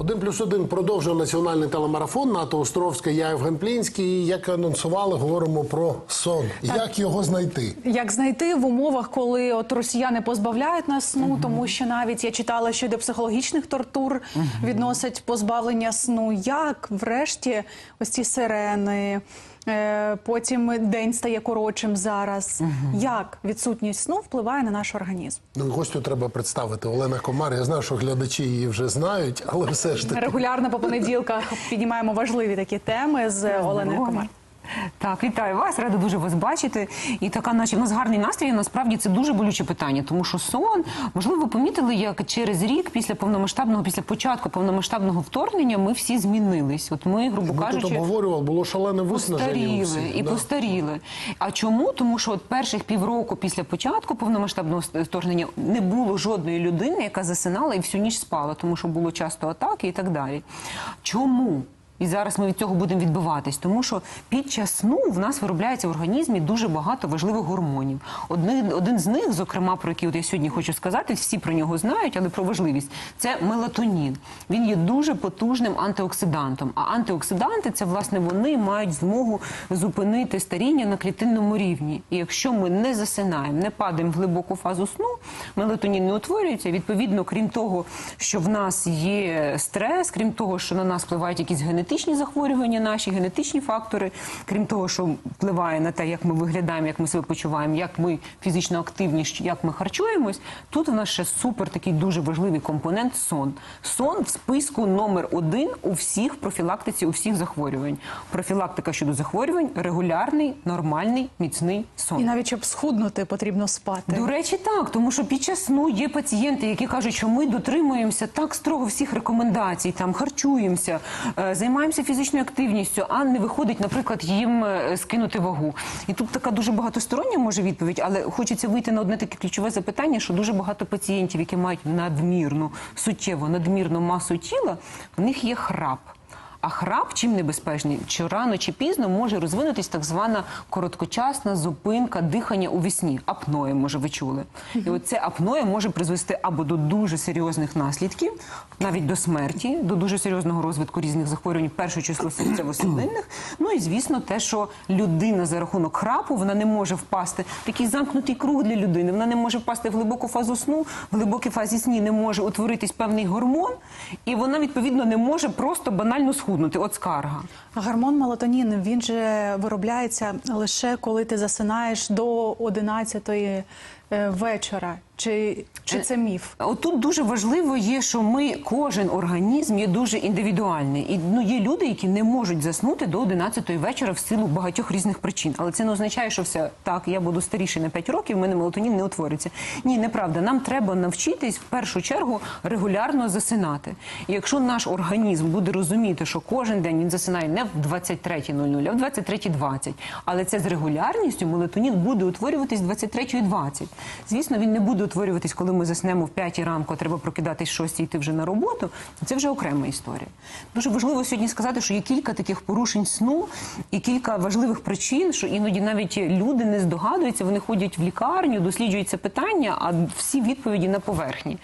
Один плюс один продовжує національний телемарафон НАТО Островська. Я Євген Плінський. І як анонсували, говоримо про сон. Як його знайти? Як знайти в умовах, коли от росіяни позбавляють нас сну, тому що навіть я читала, що до психологічних тортур відносять позбавлення сну. Як врешті ось ці сирени, потім день стає коротшим зараз. Як відсутність сну впливає на наш організм? Ну, гостю треба представити Олена Комар. Я знаю, що глядачі її вже знають, але все ж таки. Регулярно по понеділках піднімаємо важливі такі теми з Оленою Комар. Так, вітаю вас, рада дуже вас бачити. І така, наче в нас гарний настрій. Насправді це дуже болюче питання, тому що сон, можливо, ви помітили, як через рік після повномасштабного, після початку повномасштабного вторгнення, ми всі змінились. От ми, грубо Ми кажучи, тут обговорювали, було шалене виснаження. Постаріли і да. постаріли. А чому? Тому що от перших півроку після початку повномасштабного вторгнення не було жодної людини, яка засинала і всю ніч спала, тому що було часто атаки і так далі. Чому? І зараз ми від цього будемо відбиватись, тому що під час сну в нас виробляється в організмі дуже багато важливих гормонів. Один, один з них, зокрема, про який от я сьогодні хочу сказати, всі про нього знають, але про важливість це мелатонін. Він є дуже потужним антиоксидантом. А антиоксиданти це власне вони мають змогу зупинити старіння на клітинному рівні. І якщо ми не засинаємо, не падаємо в глибоку фазу сну, мелатонін не утворюється. Відповідно, крім того, що в нас є стрес, крім того, що на нас впливають якісь генетичні захворювання, наші генетичні фактори, крім того, що впливає на те, як ми виглядаємо, як ми себе почуваємо, як ми фізично активні, як ми харчуємось. Тут у нас ще супер такий дуже важливий компонент сон. Сон в списку номер один у всіх профілактиці, у всіх захворювань. Профілактика щодо захворювань регулярний, нормальний, міцний сон. І навіть щоб схуднути, потрібно спати. До речі, так, тому що під час сну є пацієнти, які кажуть, що ми дотримуємося так строго всіх рекомендацій, там харчуємося, е, займаємося фізичною активністю, а не виходить, наприклад, їм е, скинути вагу. І тут така дуже багатостороння може відповідь, але хочеться вийти на одне таке ключове запитання, що дуже багато пацієнтів, які мають надмірну, суттєво надмірну масу тіла, в них є храп. А храп чим небезпечний? Чи рано чи пізно може розвинутись так звана короткочасна зупинка дихання у вісні. Апноє, може, ви чули. І от це апноє може призвести або до дуже серйозних наслідків, навіть до смерті, до дуже серйозного розвитку різних захворювань, в першу число серцево-судинних. Ну і звісно, те, що людина за рахунок храпу вона не може впасти. Такий замкнутий круг для людини. Вона не може впасти в глибоку фазу сну, в глибокій фазі сні не може утворитись певний гормон, і вона відповідно не може просто банально схуднути. От скарга. Гормон мелатонін він же виробляється лише коли ти засинаєш до 11 вечора. Чи, чи це міф? Отут дуже важливо є, що ми кожен організм є дуже індивідуальний. І ну є люди, які не можуть заснути до 11 вечора в силу багатьох різних причин. Але це не означає, що все так, я буду старіший на 5 років, в мене мелатонін не утвориться. Ні, неправда. Нам треба навчитись в першу чергу регулярно засинати. І якщо наш організм буде розуміти, що кожен день він засинає не в 23.00, а в 23.20, але це з регулярністю мелатонін буде утворюватись 23.20. Звісно, він не буде утворюватись, коли ми заснемо в 5 ранку, а треба прокидатись в 6 і йти вже на роботу. Це вже окрема історія. Дуже важливо сьогодні сказати, що є кілька таких порушень сну і кілька важливих причин, що іноді навіть люди не здогадуються, вони ходять в лікарню, досліджують це питання, а всі відповіді на поверхні.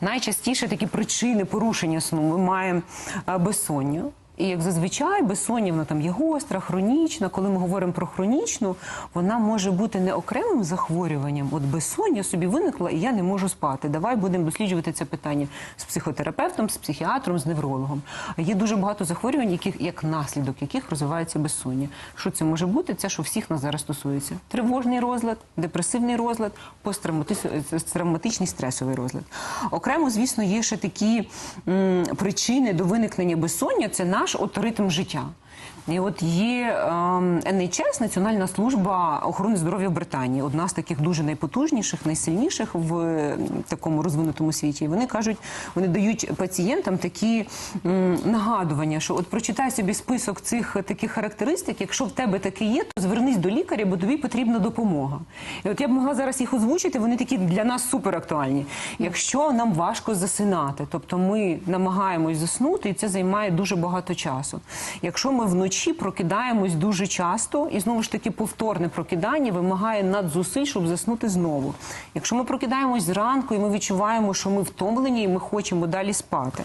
Найчастіше такі причини порушення сну ми маємо е, безсоння. І як зазвичай безсоння вона там є гостра, хронічна. Коли ми говоримо про хронічну, вона може бути не окремим захворюванням. От безсоння собі виникла, і я не можу спати. Давай будемо досліджувати це питання з психотерапевтом, з психіатром, з неврологом. Є дуже багато захворювань, яких як наслідок яких розвивається безсоння. Що це може бути? Це що всіх нас зараз стосується: тривожний розлад, депресивний розлад, посттравматичний стресовий розлад. Окремо, звісно, є ще такі м, причини до виникнення безсоння. Це наш от ритм життя. І от є ем, NHS, Національна служба охорони здоров'я Британії, одна з таких дуже найпотужніших, найсильніших в такому розвинутому світі. І вони кажуть, вони дають пацієнтам такі нагадування, що от прочитай собі список цих таких характеристик. Якщо в тебе таке є, то звернись до лікаря, бо тобі потрібна допомога. І от я б могла зараз їх озвучити. Вони такі для нас супер актуальні. Якщо нам важко засинати, тобто ми намагаємось заснути, і це займає дуже багато часу. Якщо ми вночі вночі прокидаємось дуже часто, і знову ж таки повторне прокидання вимагає надзусиль, щоб заснути знову. Якщо ми прокидаємось зранку і ми відчуваємо, що ми втомлені і ми хочемо далі спати.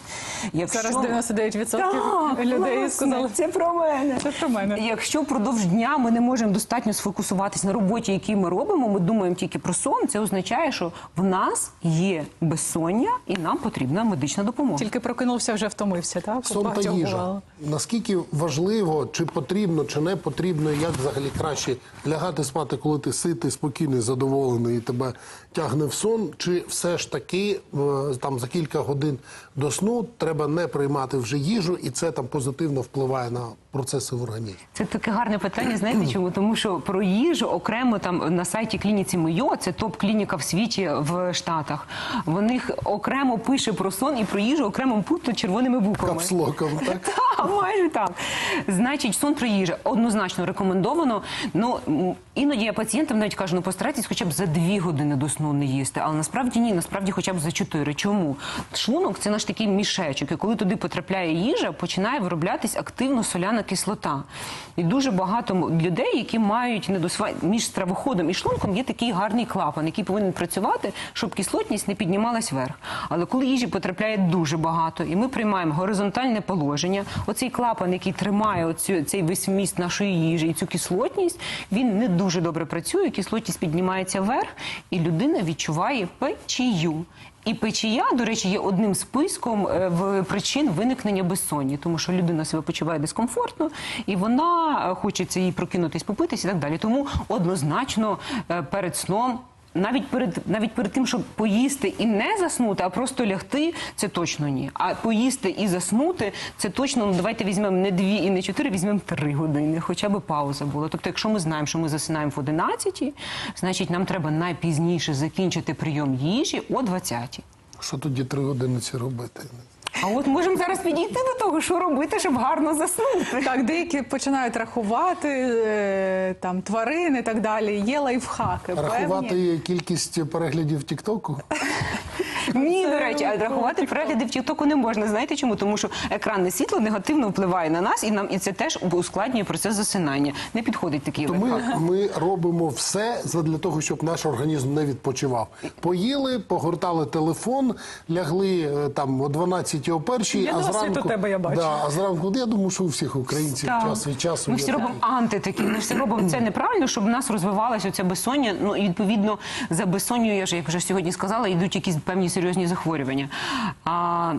Якщо... Зараз 99% Так, людей власне, сказали. це про мене. Це про мене. Якщо впродовж дня ми не можемо достатньо сфокусуватись на роботі, які ми робимо, ми думаємо тільки про сон. Це означає, що в нас є безсоння і нам потрібна медична допомога. Тільки прокинувся, вже втомився, так? Сон та їжа. Наскільки важливо, чи потрібно, чи не потрібно, як взагалі краще лягати спати, коли ти ситий, спокійний, задоволений і тебе тягне в сон, чи все ж таки е, там за кілька годин до сну треба не приймати вже їжу, і це там позитивно впливає на процеси в організмі? Це таке гарне питання. Знаєте чому? Тому що про їжу окремо там на сайті клініці Мойо, це топ-клініка в світі в Штатах. Вони окремо пише про сон і про їжу окремим пунктом червоними буквами. Капслоком, так? так, майже так. Значить, сон про їжу однозначно рекомендовано. Ну іноді я пацієнтам навіть кажу, ну постарайтесь хоча б за дві години до сну не їсти. Але насправді ні, насправді хоча б за чотири. Чому? Шлунок це наш такий мішечок, і коли туди потрапляє їжа, починає вироблятись активно соляна кислота. І дуже багато людей, які мають недосва... між стравоходом і шлунком, є такий гарний клапан, який повинен працювати, щоб кислотність не піднімалась вверх. Але коли їжі потрапляє дуже багато, і ми приймаємо горизонтальне положення, оцей клапан, який тримає оцю, цей весь вміст нашої їжі і цю кислотність, він не дуже добре працює. Кислотність піднімається вверх, і людина відчуває печію. І печія, до речі, є одним списком е, в причин виникнення безсоння, тому що людина себе почуває дискомфортно, і вона е, хочеться їй прокинутись, попитись і так далі. Тому однозначно е, перед сном. Навіть перед навіть перед тим, щоб поїсти і не заснути, а просто лягти, це точно ні. А поїсти і заснути, це точно ну давайте візьмемо не дві і не чотири, візьмемо три години, хоча б пауза була. Тобто, якщо ми знаємо, що ми засинаємо в 11, значить нам треба найпізніше закінчити прийом їжі о 20. Що тоді три години ці робити? А от можемо зараз підійти до того, що робити, щоб гарно заснути. Так, деякі починають рахувати е, там тварини і так далі. Є лайфхаки. певні. Кількість переглядів Тіктоку? Ні, до речі, а рахувати перегляди в Тіктоку не можна. Знаєте чому? Тому що екранне світло негативно впливає на нас, і нам і це теж ускладнює процес засинання. Не підходить такий То ми, ми робимо все для того, щоб наш організм не відпочивав. Поїли, погортали телефон, лягли е, там о 12 о першій, Є а зранку тебе, я бачу. Да, а зранку я думаю, що у всіх українців Так. час від часу Ми є всі робимо анти такі. Ми всі робимо це неправильно, щоб в нас розвивалося оце безсоння. Ну і відповідно за безсонню, я ж як вже сьогодні сказала, йдуть якісь певні серйозні захворювання. А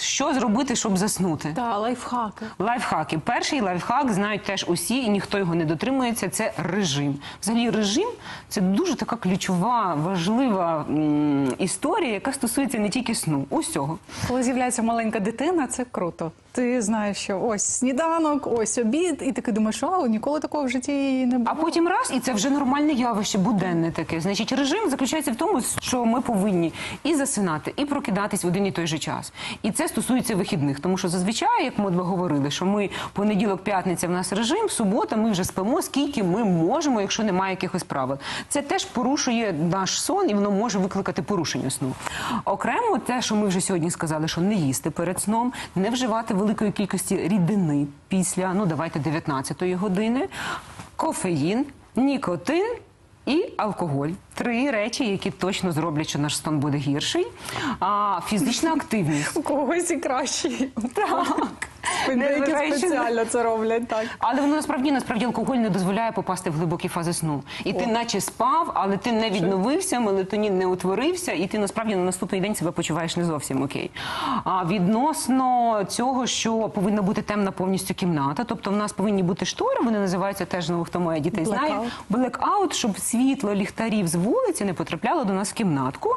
що зробити, щоб заснути? Та, лайфхаки. Лайфхаки. Перший лайфхак знають теж усі, і ніхто його не дотримується. Це режим. Взагалі, режим це дуже така ключова, важлива м, історія, яка стосується не тільки сну, усього. Коли з'являється маленька дитина, це круто. Ти знаєш, що ось сніданок, ось обід, і ти думаєш, а ніколи такого в житті не було. А потім раз, і це вже нормальне явище, буденне таке. Значить, режим заключається в тому, що ми повинні і засинати, і прокидатись в один і той же час. І це стосується вихідних, тому що зазвичай, як ми говорили, що ми понеділок, п'ятниця в нас режим, субота ми вже спимо, скільки ми можемо, якщо немає якихось правил. Це теж порушує наш сон, і воно може викликати порушення сну. Окремо, те, що ми вже сьогодні сказали, що не їсти перед сном, не вживати великої кількості рідини після ну давайте 19-ї години, кофеїн, нікотин. І алкоголь три речі, які точно зроблять, що наш стан буде гірший. А фізична активність. У когось і кращий. Так. Деякі спеціально це роблять так. Але воно насправді насправді алкоголь не дозволяє попасти в глибокі фази сну. І ти наче спав, але ти не відновився, мелатонін не утворився, і ти насправді на наступний день себе почуваєш не зовсім окей. А відносно цього, що повинна бути темна повністю кімната, тобто в нас повинні бути штори, вони називаються теж ну, хто має дітей, знає блекаут, щоб світло ліхтарів з вулиці не потрапляло до нас в кімнатку.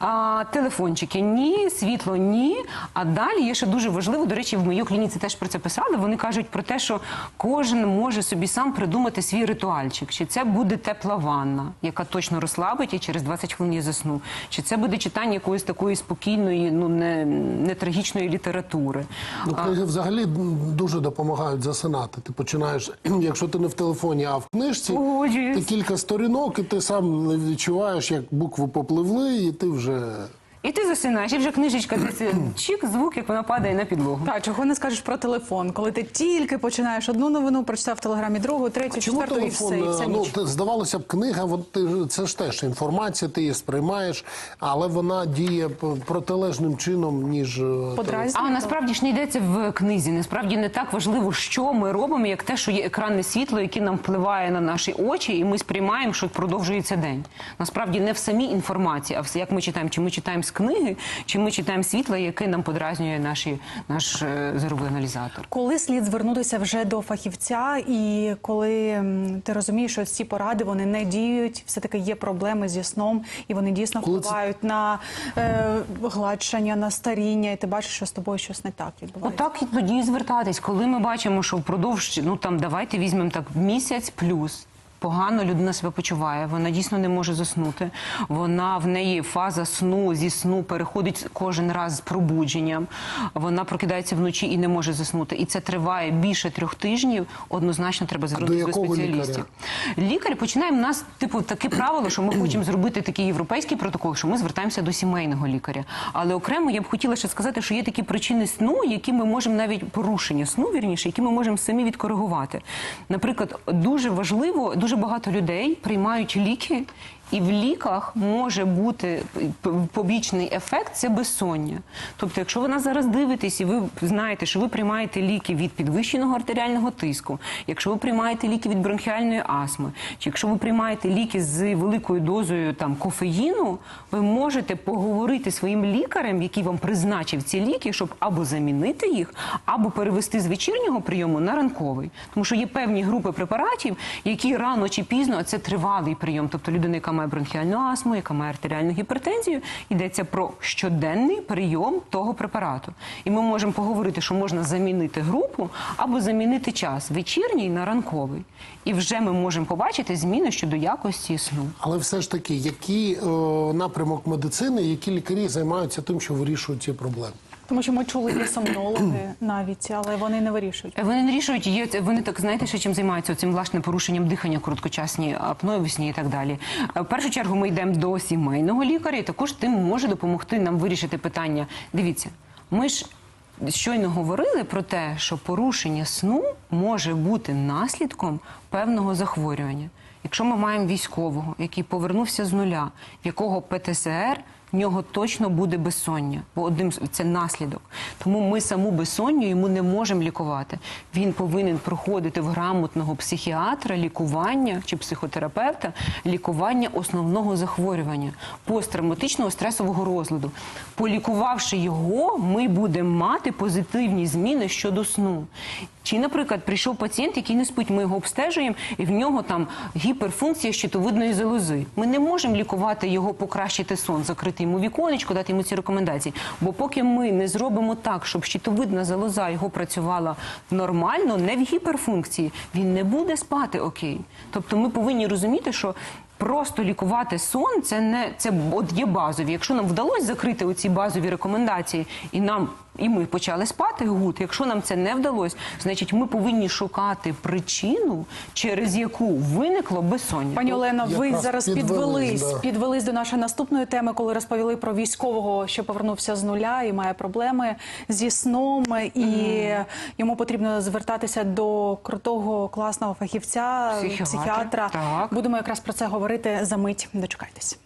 А, телефончики ні, світло ні. А далі є ще дуже важливо. До речі, в моїй клініці теж про це писали. Вони кажуть про те, що кожен може собі сам придумати свій ритуальчик. Чи це буде тепла ванна, яка точно розслабить і через 20 хвилин я засну. Чи це буде читання якоїсь такої спокійної, ну не, не трагічної літератури. Ну, книги взагалі дуже допомагають засинати. Ти починаєш, якщо ти не в телефоні, а в книжці, Погоджуюсь. ти кілька сторінок, і ти сам відчуваєш, як букви попливли, і ти вже уже І ти засинаєш, і вже книжечка десь чик, звук, як вона падає на підлогу. Так, чого не скажеш про телефон, коли ти тільки починаєш одну новину, прочитав в телеграмі другу, третю, Чому четверту і все, і вся ну, здавалося б, книга, от ти, це ж теж інформація, ти її сприймаєш, але вона діє п- протилежним чином, ніж е. Подразнює? А насправді ж не йдеться в книзі. Насправді не так важливо, що ми робимо, як те, що є екранне світло, яке нам впливає на наші очі, і ми сприймаємо, що продовжується день. Насправді не в самій інформації, а в як ми читаємо, чи ми читаємо з книги, чи ми читаємо світло, яке нам подразнює наші наш е, зоровий аналізатор. Коли слід звернутися вже до фахівця, і коли ти розумієш, що ці поради вони не діють, все таки є проблеми зі сном, і вони дійсно Коли це- впливають на е, гладшання, на старіння, і ти бачиш, що з тобою щось не так відбувається. Отак і тоді звертатись, коли ми бачимо, що впродовж ну там давайте візьмемо так місяць плюс. Погано людина себе почуває, вона дійсно не може заснути. Вона в неї фаза сну зі сну переходить кожен раз з пробудженням. Вона прокидається вночі і не може заснути. І це триває більше трьох тижнів. Однозначно треба звернутися до, якого спеціалістів. Лікар починає в нас типу таке правило, що ми хочемо зробити такий європейський протокол, що ми звертаємося до сімейного лікаря. Але окремо я б хотіла ще сказати, що є такі причини сну, які ми можемо навіть порушення сну, вірніше, які ми можемо самі відкоригувати. Наприклад, дуже важливо, дуже багато людей приймають ліки. І в ліках може бути побічний ефект це безсоння. Тобто, якщо ви нас зараз дивитесь і ви знаєте, що ви приймаєте ліки від підвищеного артеріального тиску, якщо ви приймаєте ліки від бронхіальної астми, чи якщо ви приймаєте ліки з великою дозою там кофеїну, ви можете поговорити своїм лікарем, який вам призначив ці ліки, щоб або замінити їх, або перевести з вечірнього прийому на ранковий. Тому що є певні групи препаратів, які рано чи пізно, а це тривалий прийом. Тобто людина, яка має бронхіальну астму, яка має артеріальну гіпертензію, йдеться про щоденний прийом того препарату. І ми можемо поговорити, що можна замінити групу або замінити час вечірній на ранковий. І вже ми можемо побачити зміни щодо якості сну. Але все ж таки, який е, напрямок медицини, які лікарі займаються тим, що вирішують ці проблеми? Тому що ми чули є сомнологи навіть, але вони не вирішують. Вони не рішують, є вони так знаєте, що чим займаються цим власне порушенням дихання, короткочасні апної весні і так далі. Е, В першу чергу ми йдемо до сімейного лікаря, і також тим може допомогти нам вирішити питання. Дивіться, ми ж. Щойно говорили про те, що порушення сну може бути наслідком певного захворювання. Якщо ми маємо військового, який повернувся з нуля, якого ПТСР, в нього точно буде безсоння, бо одним це наслідок. Тому ми саму безсонню йому не можемо лікувати. Він повинен проходити в грамотного психіатра лікування чи психотерапевта лікування основного захворювання посттравматичного стресового розладу. Полікувавши його, ми будемо мати позитивні зміни щодо сну. Чи, наприклад, прийшов пацієнт, який не спить, ми його обстежуємо, і в нього там гіперфункція щитовидної залози. Ми не можемо лікувати його, покращити сон, закрити йому віконечко, дати йому ці рекомендації. Бо поки ми не зробимо так, щоб щитовидна залоза його працювала нормально, не в гіперфункції, він не буде спати окей. Тобто ми повинні розуміти, що. Просто лікувати сон це не це от є базові. Якщо нам вдалося закрити оці базові рекомендації, і нам і ми почали спати гуд. Якщо нам це не вдалося, значить ми повинні шукати причину, через яку виникло безсоння. Пані Олено, ви Якраз зараз підвелись, підвелись, да. підвелись до нашої наступної теми, коли розповіли про військового, що повернувся з нуля і має проблеми зі сном, і йому потрібно звертатися до крутого класного фахівця, Психіатра, психіатра. так. Будемо якраз про це говорити за мить. Дочекайтесь.